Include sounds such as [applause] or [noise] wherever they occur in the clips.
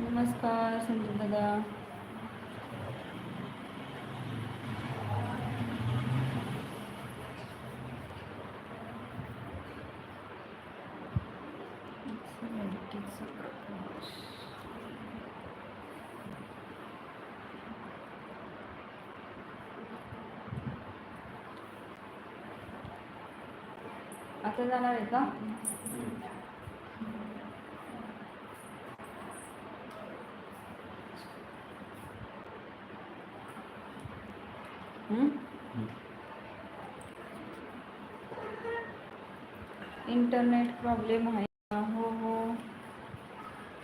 नमस्कार संजू दादा. जाणार आहे का इंटरनेट प्रॉब्लेम आहे का? हो हो.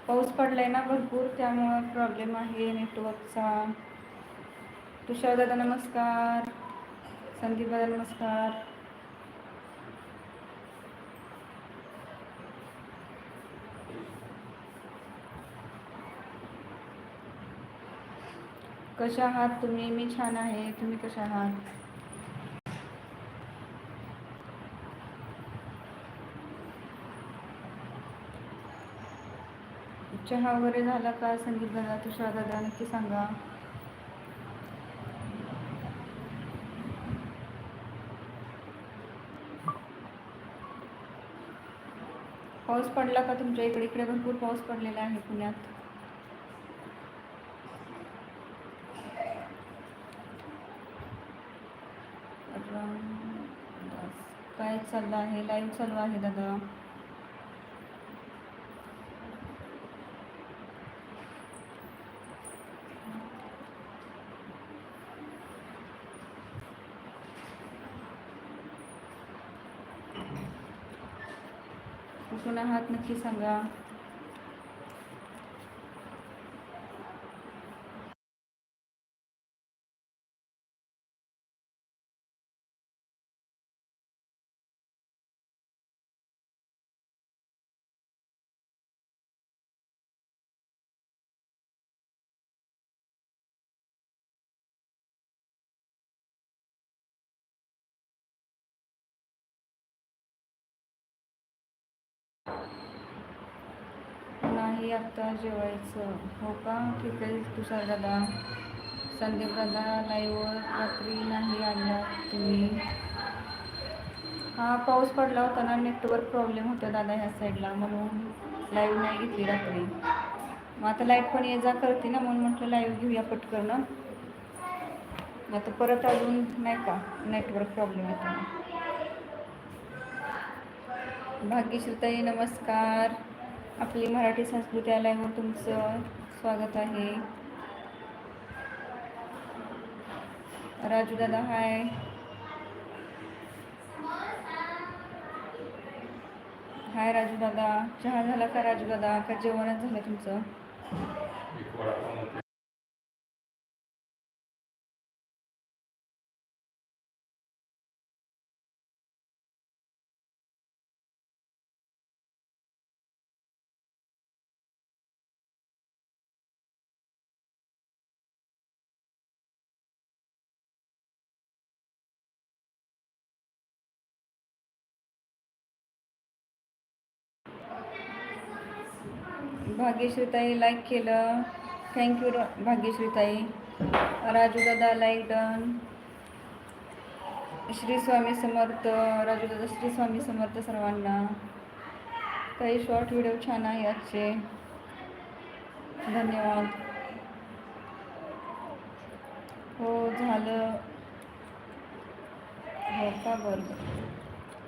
पाऊस पडलाय ना भरपूर त्यामुळं प्रॉब्लेम आहे नेटवर्कचा. तुषार दादा नमस्कार. संदीप दादा नमस्कार. कशा आहात तुम्ही? मी छान आहे. तुम्ही कशा आहात? चहा वगैरे झाला का? संगीत दादा तुषार दादा नक्की सांगा. पाऊस पडला का तुमच्या इकडे? इकडे भरपूर पाऊस पडलेला आहे पुण्यात. काय चाललं आहे? लाईव्ह चालू आहे दादा. कुठून आहात नक्की सांगा. नाही आत्ता जेवायचं. हो का? ठीक आहे तुषार दादा संदीप दादा लाईव्हवर रात्री नाही आला तुम्ही? हा पाऊस पडला होता ना नेटवर्क प्रॉब्लेम होता दादा ह्या साईडला म्हणून लाईव्ह नाही घेतली रात्री. मग आता लाइट पण ये जा करते ना म्हणून म्हटलं लाईव्ह घेऊया पटकन. आता परत अजून नाही का नेटवर्क प्रॉब्लेम येतो भाग्यश्रीताई नमस्कार. आपली मराठी संस्कृती आल्यावर तुमचं स्वागत आहे. राजू दादा हाय हाय राजू दादा. चहा झाला का राजू दादा? का जेवणच झालं तुमचं? भाग्यश्रीताई लाईक केलं. थँक्यू भाग्यश्रीताई. राजू दादा लाईक डन श्री स्वामी समर्थ राजू दादा श्री स्वामी समर्थ सर्वांना. काही शॉर्ट व्हिडिओ छान आहे आजचे. धन्यवाद. हो झालं. हो का बरं?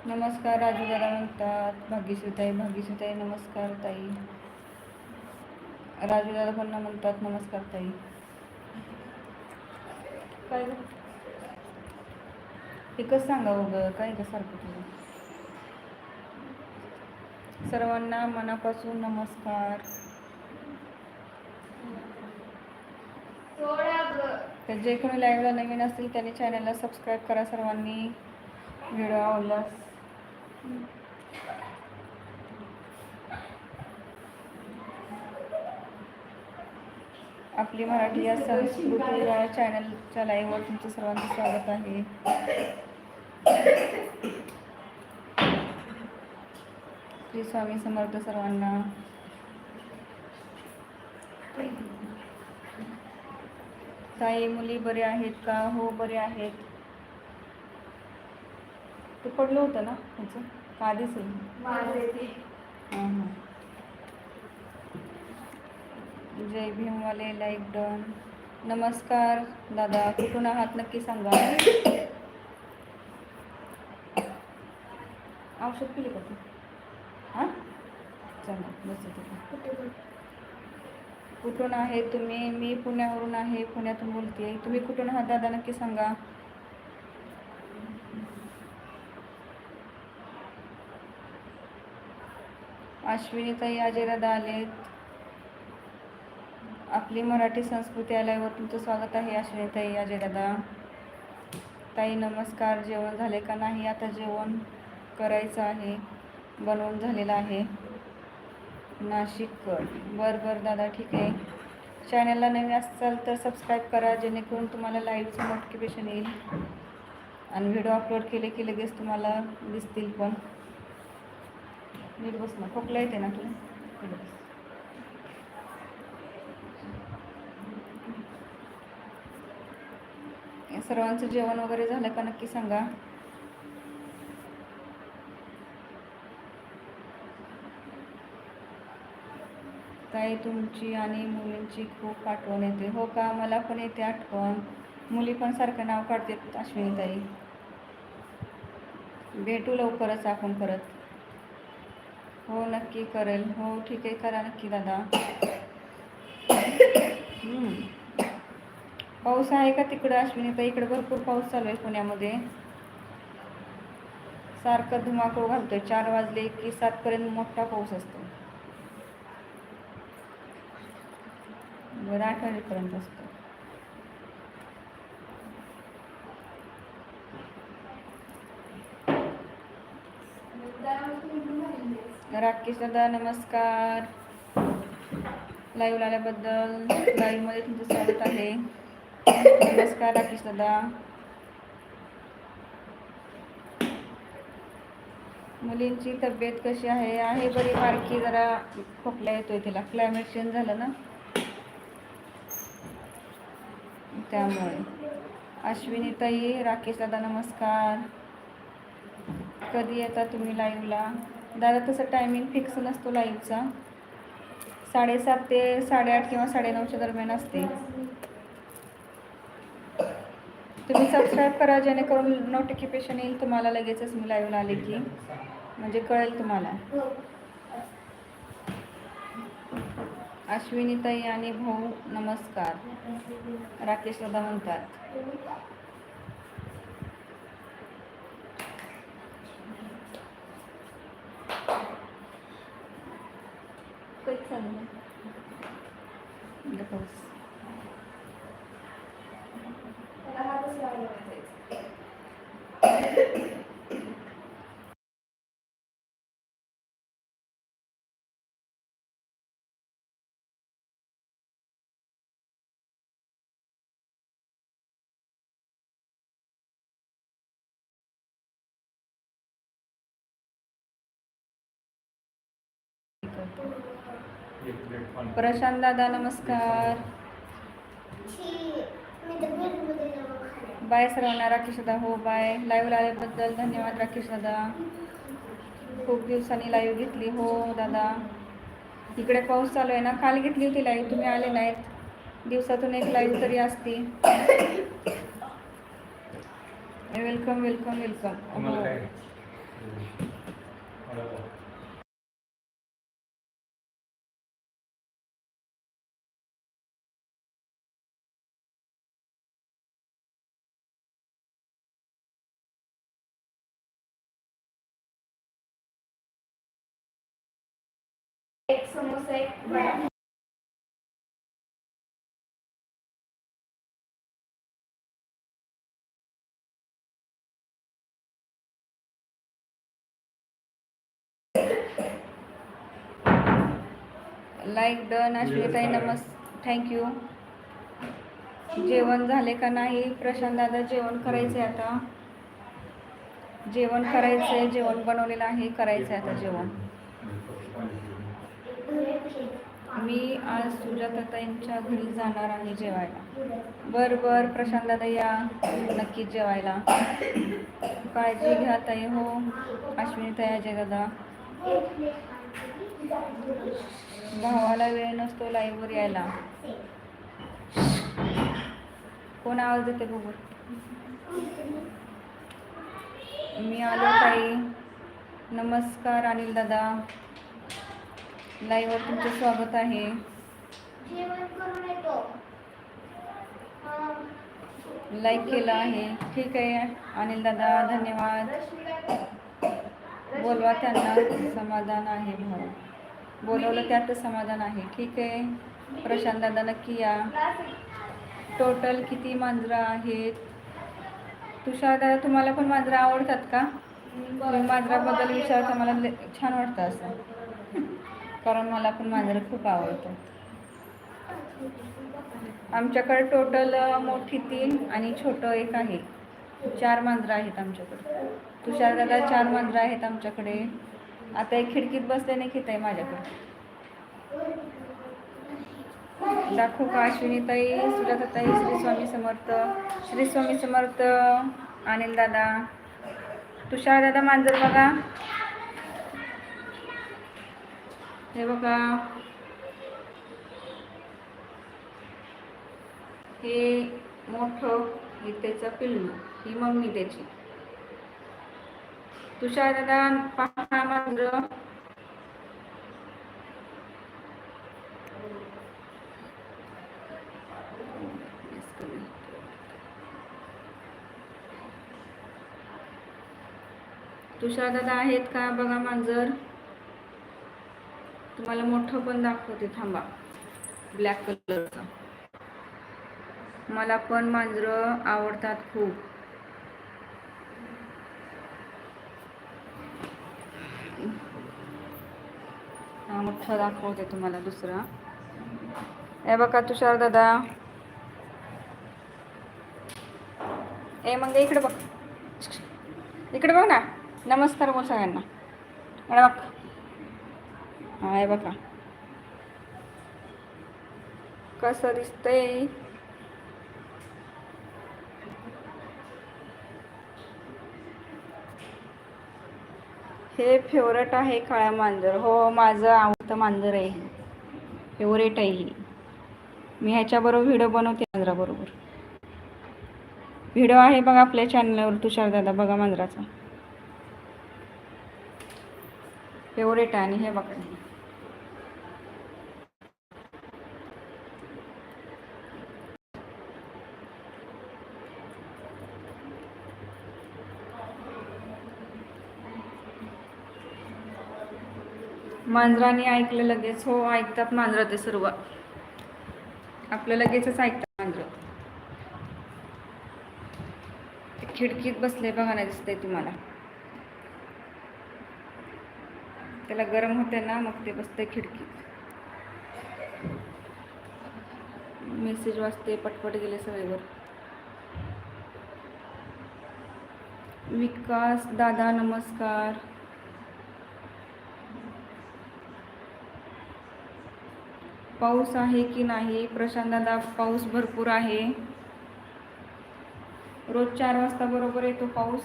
नमस्कार राजू दादा म्हणतात. भाग्यश्रीताई भाग्यश्रीताई नमस्कार ताई. राजू दादा पण म्हणतात नमस्कार ताई. काय गं? एकच सांगा बघ काय का सारखं तुझं? सर्वांना मनापासून नमस्कार. तर जे कोणी लाईव्हला नवीन असतील त्यांनी चॅनलला सबस्क्राईब करा सर्वांनी. व्हिडिओ आवडल्यास. आपली मराठी या संस्कृती या चॅनलच्या लाईव्हवर तुमचं सर्वांचं स्वागत आहे. श्री स्वामी समर्थ सर्वांना. ताई मुली बरे आहेत का? हो बरे आहेत. ते पडलं होतं ना त्याचं? का दिसेल? हां हां. जय भीमवाले लाईक डन नमस्कार दादा कुठून आहात? नक्की सांगा. औषध पिले का तू? हां? चला बस कुठून आहे तुम्ही? मी पुण्यावरून आहे पुण्यातून बोलते तुम्ही कुठून आहात दादा? नक्की सांगा. अश्विनीताई अजय दादा आलेत. आपली मराठी संस्कृती आल्यावर तुमचं स्वागत आहे अश्विनीताई अजय दादा ताई नमस्कार. जेवण झाले का नाही? आता जेवण करायचं आहे. बनवून झालेलं आहे. नाशिककर. बरं बरं दादा ठीक आहे. चॅनलला नवीन असाल तर सबस्क्राईब करा जेणेकरून तुम्हाला लाईव्हचं नोटिफिकेशन येईल. आणि व्हिडिओ अपलोड केले की लगेच तुम्हाला दिसतील पण. नीट बस ना खोकला येते ना तुला नीट बस. या सर्वांचं जेवण वगैरे झालं का नक्की सांगा? ताई तुमची आणि मुलींची खूप आठवण येते. हो का? मला पण येते आठवण. मुली पण सारखं नाव काढते अश्विनी ताई भेटू लवकरच आपण परत. हो नक्की करेल. हो ठीक आहे. करा नक्की दादा. हम्म. पाऊस आहे का तिकडं? अश्विनी तर इकडे भरपूर पाऊस चालू आहे पुण्यामध्ये. सारखं धुमाकूळ घालतोय. चार वाजले की सातपर्यंत मोठा पाऊस असतो. बरं आठ वाजेपर्यंत असतो. राकेश दादा नमस्कार. लाईव्ह आल्याबद्दल लाईव्हमध्ये तुमचं स्वागत आहे. नमस्कार राकेश दादा मुलींची तब्येत कशी आहे? आहे बरी बारकी जरा खोकला येतोय तिला. क्लायमेट चेंज झालं ना? त्यामुळे. अश्विनी ताई राकेश दादा नमस्कार. कधी येता तुम्ही लाईव्हला दादा तसं टायमिंग फिक्स नसतो लाईव्हचा साडेसात ते साडेआठ किंवा साडेनऊच्या दरम्यान असते. तुम्ही सबस्क्राईब करा जेणेकरून नोटिफिकेशन येईल तुम्हाला लगेचच मी लाईव्हला आले की. म्हणजे कळेल तुम्हाला. अश्विनी ताई आणि भाऊ नमस्कार. राकेश दादा म्हणतात. चाललं प्रशांत दादा नमस्कार. बाय सर्वांना राकेश दादा हो बाय. लाईव्ह आल्याबद्दल धन्यवाद राकेश दादा. खूप दिवसांनी लाईव्ह घेतली हो दादा. इकडे पाऊस चालू आहे ना काल घेतली होती लाईव्ह तुम्ही आले नाहीत. दिवसातून एक लाईव्ह तरी असती. Welcome welcome welcome. Vada like done अश्विताई नमस् थँक्यू जेवण झाले का नाही? प्रशांत दादा जेवण करायचं आहे आता. जेवण करायचं आहे जेवण बनवलेलं आहे करायचं आहे आता जेवण. मी आज सुजाताताईंच्या घरी जाणार आहे जेवायला. बर बर प्रशांत दादा या. नक्कीच जेवायला. काळजी घ्या ताई हो. अश्विनी ताई अजय दादा भावाला वेळ नसतो लाईव्हवर यायला. कोण आवाज देते बघू? मी आलो ताई. नमस्कार अनिल दादा लाईव्हवर तुमचं स्वागत आहे. लाईक केलं आहे. ठीक आहे. अनिल दादा धन्यवाद. बोलवा त्यांना. समाधान आहे भाऊ. बोलवलं त्यात समाधान आहे. ठीक आहे. प्रशांत दादा नक्की या. टोटल किती मांजरं आहेत? तुषार दादा तुम्हाला पण मांजरं आवडतात का? मांजराबद्दल विचारता मला छान वाटतं असं. कारण मला पण मांजर खूप आवडतं. आमच्याकडे टोटल मोठी तीन आणि छोटं एक आहे. चार मांजरं आहेत आमच्याकडे. तुषार दादा चार मांजरं आहेत आमच्याकडे. आता एक खिडकीत बसल्याने खेत आहे माझ्याकडे. दाखवू का? अश्विनीताई सुजाताताई श्री स्वामी समर्थ श्री स्वामी समर्थ अनिल दादा. तुषार दादा मांजर बघा. हे बघा. हे मोठं हे त्याचं पिल्लू ही मम्मी त्याची. तुषार दादा पहा मांजर तुषार दादा आहेत का बघा मांजर? तुम्हाला मोठं पण दाखवते थांबा. ब्लॅक कलरचं मला पण मांजरं आवडतात खूप. मोठं दाखवते तुम्हाला दुसरा. ए बघा तुषार दादा. ए मग इकडे बघ. इकडे बघ ना. नमस्कार बोल सगळ्यांना. बघ. आहे बघा. कसं दिसतंय? हे फेवरेट आहे काळ्या मांजर. हो माझं आवडतं मांजर आहे फेवरेट आहे ही. मी ह्याच्याबरोबर व्हिडिओ बनवते मांजराबरोबर. व्हिडिओ आहे बघा आपल्या चॅनलवर तुषार दादा बघा मांजराचा. फेवरेट आहे आणि हे बघा. मांजराने ऐकलं लगेच. हो ऐकतात मांजरं ते सर्व. आपलं लगेचच ऐकतात मांजरं. खिडकीत बसले बघा नाही दिसतंय तुम्हाला. त्याला गरम होते ना मग ते बसते खिडकीत. मेसेज वाचते पटपट गेले सगळेवर. विकास दादा नमस्कार. पाऊस आहे की नाही? प्रशांत दादा पाऊस भरपूर आहे. रोज चार वाजता बरोबर येतो पाऊस.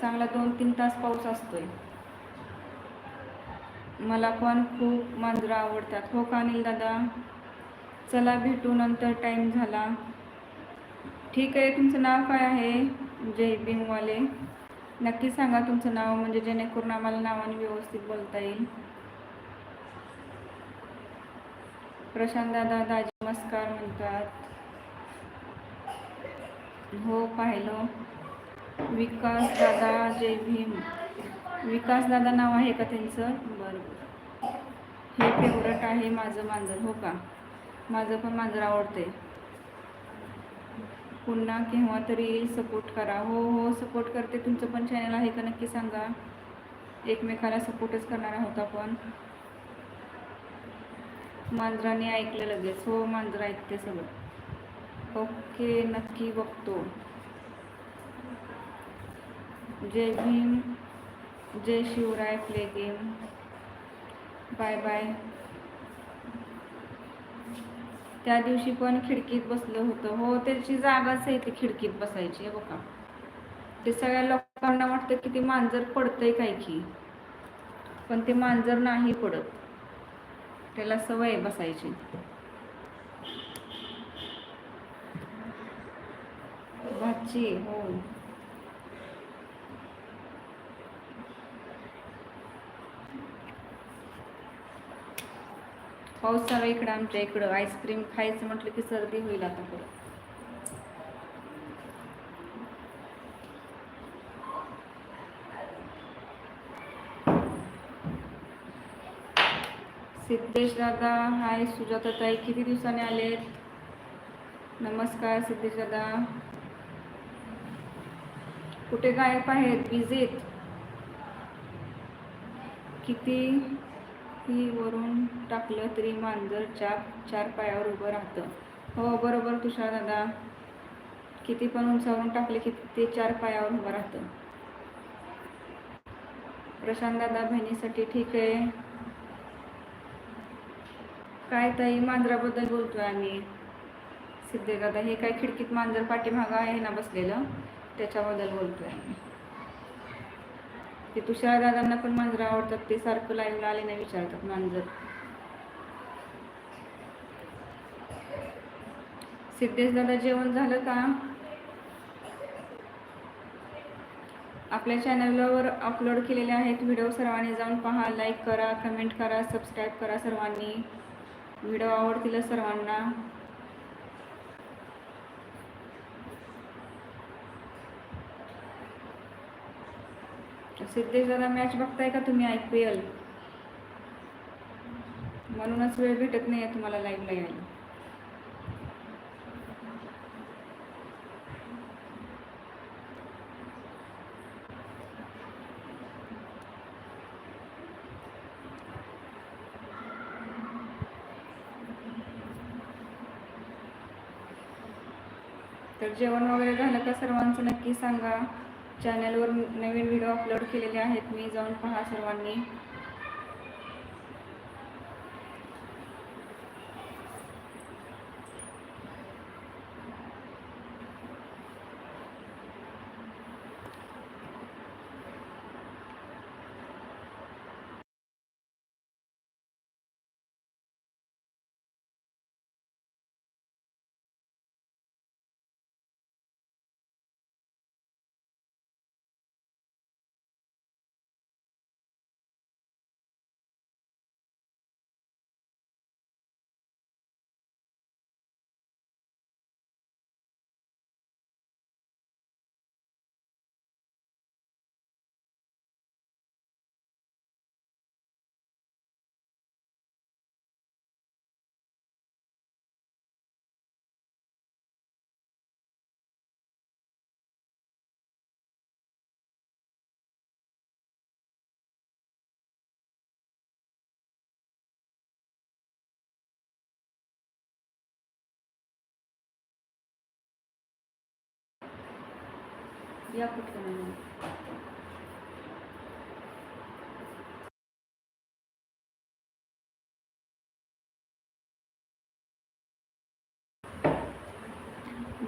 चांगला दोन तीन तास पाऊस असतोय. मला पण खूप मांजरं आवडतात. हो का अनिल दादा? चला भेटू नंतर टाईम झाला. ठीक आहे तुमचं नाव काय आहे? जय भीमवाले. नक्की सांगा तुमचं नाव म्हणजे जेणेकरून आम्हाला नावाने व्यवस्थित बोलता येईल. प्रशांत दादा दाजी नमस्कार म्हणतात. हो पाहिलं. विकास दादा जय भीम. विकास दादा नाव आहे का त्यांचं? बरं बरं. हे फेवरेट आहे माझं मांजर हो का? माझं पण मांजर आवडते पुन्हा केव्हा तरी येईल सपोर्ट करा. हो हो सपोर्ट करते. तुमचं पण चॅनल आहे का? नक्की सांगा. एकमेकाला सपोर्टच करणार आहोत आपण. मांजराने ऐकलं लगेच. हो मांजर ऐकते सगळं. ओके नक्की बघतो. जय भीम जय Shivrai play game. Bye bye. त्या दिवशी पण खिडकीत बसलं होतं. हो त्याची जागाच आहे ती खिडकीत बसायची आहे बघा. ते सगळ्या लोकांना वाटतं की ते मांजर पडतंय काय की. पण ते मांजर नाही पडत. त्याला सवय बसायची. भाची हो. पाऊस चालू इकडं आमच्या इकडं. आईस्क्रीम खायचं म्हटलं की सर्दी होईल आता परत सिद्धेश दादा हाय सुजाता ताई किती दिवसाने आलेत? नमस्कार सिद्धेश दादा. कुठे गायब आहेत? विजेत किती? ही वरून टाकलं तरी मांजर चार चार पायावर उभं राहतं. हो बरोबर तुषार दादा. किती पण उंचावरून टाकले की ते चार पायावर उभं राहतं. प्रशांत दादा बहिणीसाठी ठीक आहे. काय ताई मांजराबद्दल बोलतोय आम्ही. सिद्धेदादा हे काय खिडकीत मांजर पाठीमागं आहे ना बसलेलं त्याच्याबद्दल बोलतोय आम्ही. ते तुषार दादांना पण मांजर आवडतात ते सारखं लाईव्हला आले नाही विचारतात मांजर. सिद्धेश दादा जेवण झालं का? आपल्या चॅनलवर अपलोड केलेले आहेत व्हिडिओ सर्वांनी जाऊन पहा लाईक करा कमेंट करा सबस्क्राईब करा सर्वांनी. व्हिडिओ आवडतील सर्वांना. सिद्धेश दादा मॅच बघताय का तुम्ही आय पी एल म्हणूनच वेळ भेटत नाही आहे तुम्हाला लाईव्हला यायला. तर जेवण वगैरे झालं का सर्वांचं नक्की सांगा. चॅनलवर नवीन व्हिडिओ अपलोड केलेले आहेत. मी जाऊन पहा सर्वांनी. या कुठलं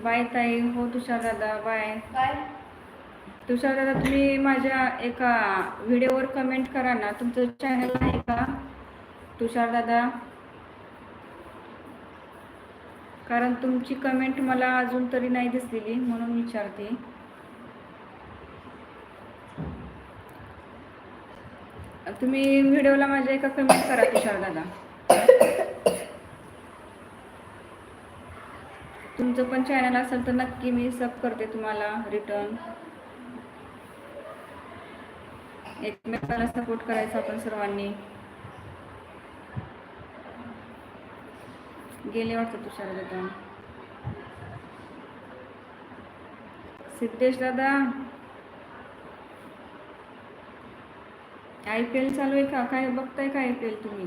बाय ताई हो तुषार दादा बाय. काय तुषार दादा तुम्ही माझ्या एका व्हिडिओवर कमेंट करा ना. तुमचं चॅनल आहे का? तुषार दादा? कारण तुमची कमेंट मला अजून तरी नाही दिसलेली म्हणून विचारते. तुम्ही व्हिडिओला माझ्या एका कमेंट करा तुषार दादा. तुमचं पण चॅनल असेल तर नक्की मी सब करते तुम्हाला रिटर्न एकमेकाला सपोर्ट करायचा आपण सर्वांनी. गेले वाटतं तुषार दादा. सिद्धेश दादा आय पी एल चालू आहे का? काय बघताय का आय पी एल तुम्ही?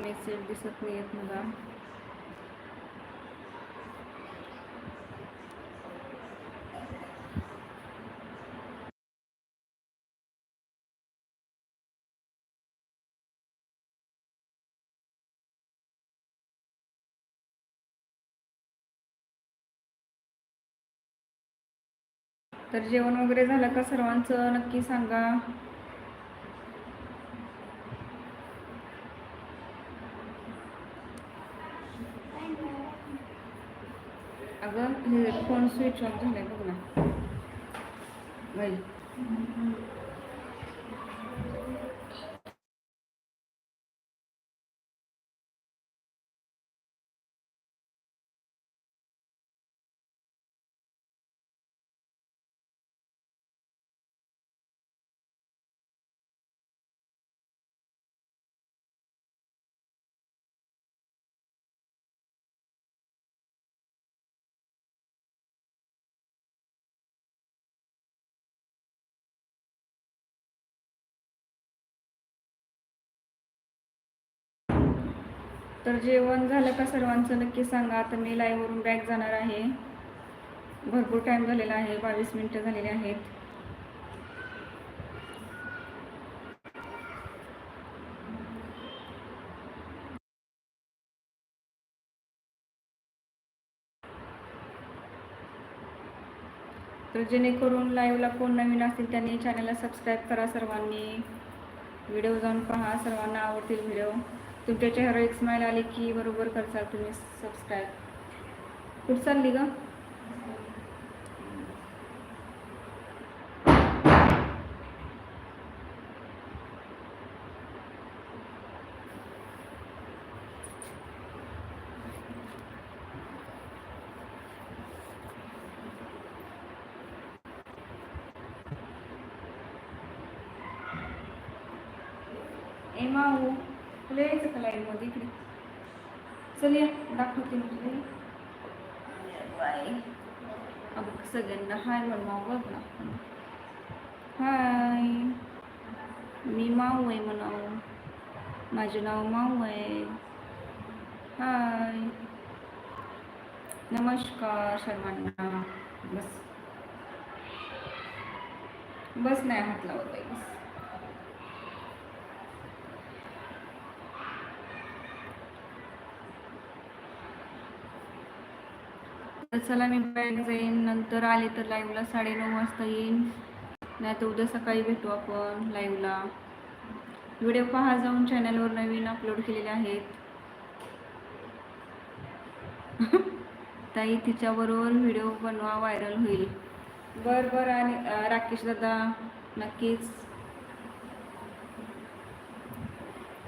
मेसेज दिसत नाही आहेत मला. तर जेवण वगैरे झालं का सर्वांचं? नक्की सांगा. কোন সুইট শব্দ লেখক না। ওই तर जेवण झालं का सर्वांचं? नक्की सांगा. आता मी लाईव्हवरून बॅक जाणार आहे. भरपूर टाईम झालेला आहे. बावीस मिनटं झालेली आहेत. तर जेणेकरून लाईव्हला कोण नवीन असतील त्यांनी चॅनलला सबस्क्राईब करा सर्वांनी. व्हिडिओ जाऊन पहा. सर्वांना आवडतील व्हिडिओ तुमच्या चेहऱ्यावर एक स्माईल आली की बरोबर करसाल तुम्ही सबस्क्राईब कुठं चालली का ए माऊ तुला यायचं का लाईनमध्ये इकडे चल या दाखवते मी तुला बाय अगं सगळ्यांना. हाय म्हण माऊ बघ ना. हाय. मी माऊ आहे म्हणाव. माझं नाव माऊ आहे. हाय. नमस्कार सर्वांना बस. बस नाही हात लावत आहे बस. तर चला मी बॅग जाईन. नंतर आले तर लाईव्हला साडेनऊ वाजता येईन. नाही तर उद्या सकाळी भेटू आपण लाईव्हला व्हिडिओ पहा जाऊन. चॅनलवर नवीन अपलोड केलेले आहेत. [laughs] ताई तिच्याबरोबर व्हिडिओ बनवा व्हायरल होईल. बर बर. आणि राकेश दादा नक्कीच.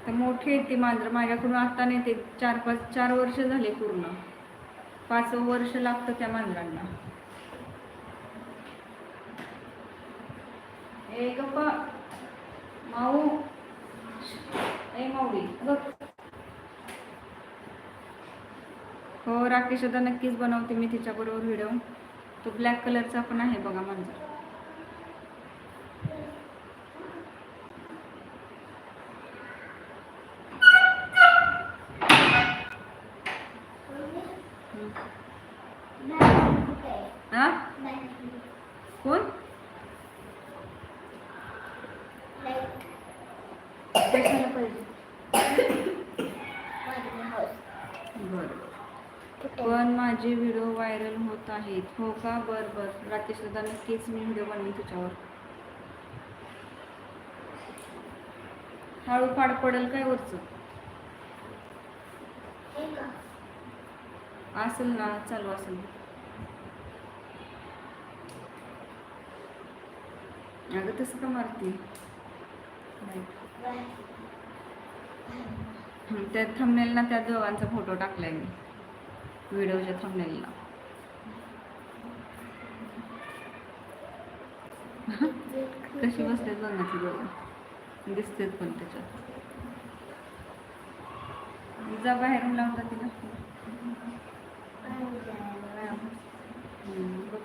तर मोठे आहेत मांजर. माझ्याकडून आता नाही ते चार पाच चार वर्ष झाले पूर्ण. पाच वर्ष लागतं त्या मांजरांना. ए गप्पा. माऊ. ए माऊली बघ. हो राकेश आता नक्कीच बनवते मी तिच्याबरोबर व्हिडिओ. तो ब्लॅक कलरचा पण आहे बघा मांजर हा कोण कशाला पाहिजे बरं पण माझे व्हिडिओ व्हायरल होत आहेत. हो का? बर बर. राकेश दादा नक्कीच मी व्हिडिओ बनवेन त्याच्यावर हळू पाड पडेल काय वरचं? असेल ना चालू असेल. अगं तसं का मारते? त्या थंबनेल ना त्या दोघांचा फोटो टाकलाय मी. व्हिडिओच्या थंबनेलला कशी बसलेत बघ ना ती दोघं. दिसतेत पण त्याच्यात. जा बाहेरून लावून तिला. बघ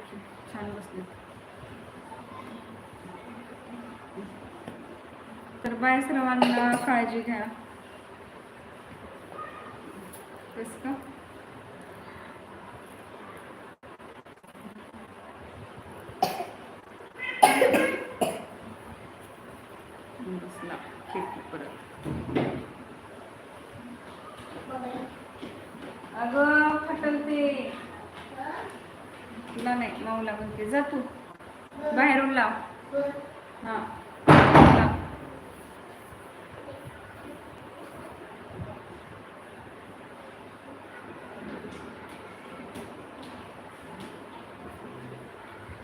छान बसले तर बाय सर्वांना काळजी घ्या. कस का बसला खिडकी परत अगं फटल ते तुला नाही माऊला म्हणते जा तू. बाहेरून लाव. हा.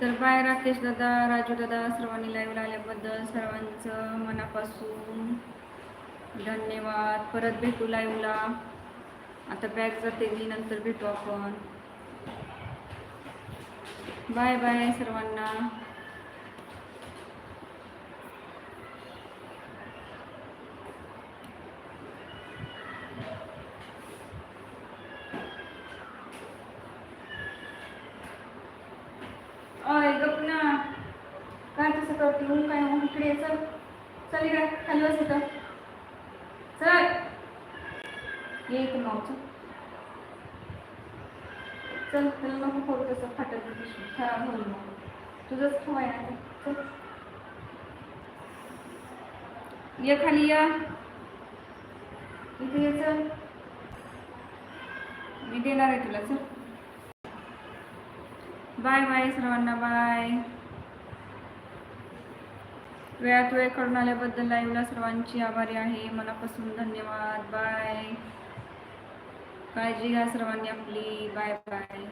तर बाय राकेश दादा राजू दादा सर्वांनी लाईव्ह आल्याबद्दल सर्वांचं मनापासून धन्यवाद. परत भेटू लाईव्हला आता बॅग जाते मी नंतर भेटू आपण. बाय बाय सर्वांना. अरे गप ना. काय तसं करते? ऊन काय इकडे चल. चल इकडे. खाली बस इथं चल ये इथं मावचं चल त्याला नको करू तसं फाटत पिशवी खराब होईल तुझंच खवाय ये खाली या. इथे ये चल. मी देणार आहे तुला चल. बाय बाय सर्वांना बाय. वेळात वेळ करून आल्याबद्दल लाईव्हला सर्वांची आभारी आहे. मनापासून धन्यवाद. बाय. काळजी घ्या सर्वांनी आपली. Bye bye.